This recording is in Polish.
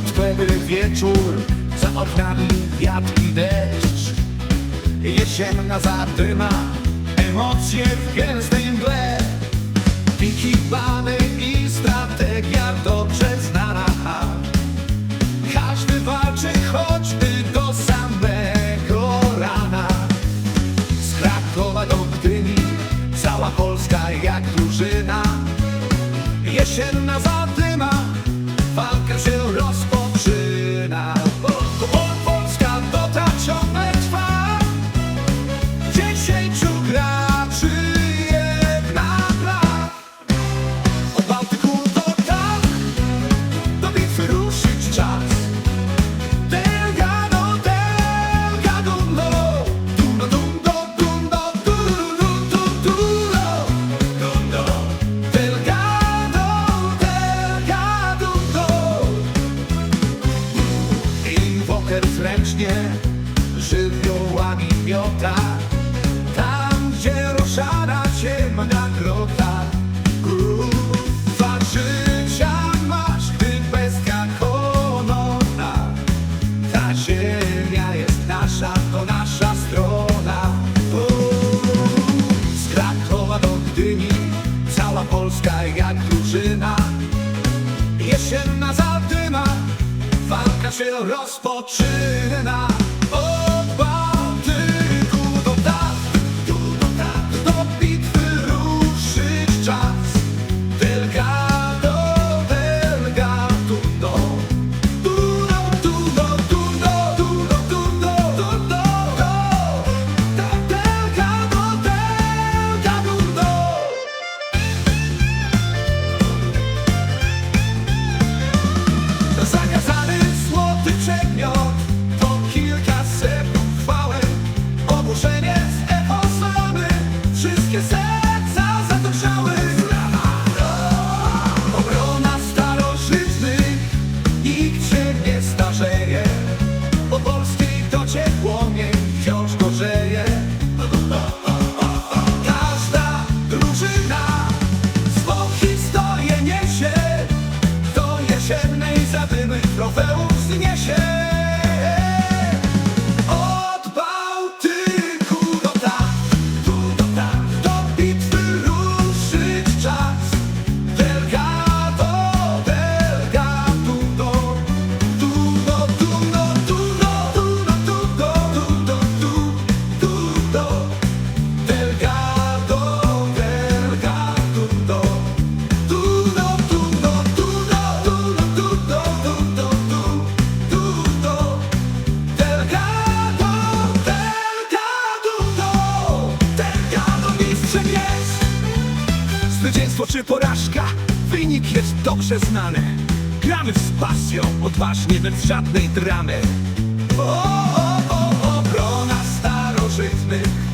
Piątkowy wieczór, za oknami wiatr i deszcz. Jesienna zadyma, emocje w gęstej mgle Wikibany dziesięciu graczy jedna plac Od Bałtyku do tak, do bitwy ruszyć czas. Delgado, delgado, no. Dundo, dundo, dundo, Delgado, delgado, no. żywiołami miota. się rozpoczyna. czym jest Zwycięstwo czy porażka Wynik jest dobrze znany Gramy z pasją, odważnie, bez żadnej dramy O, o, o, o, obrona starożytnych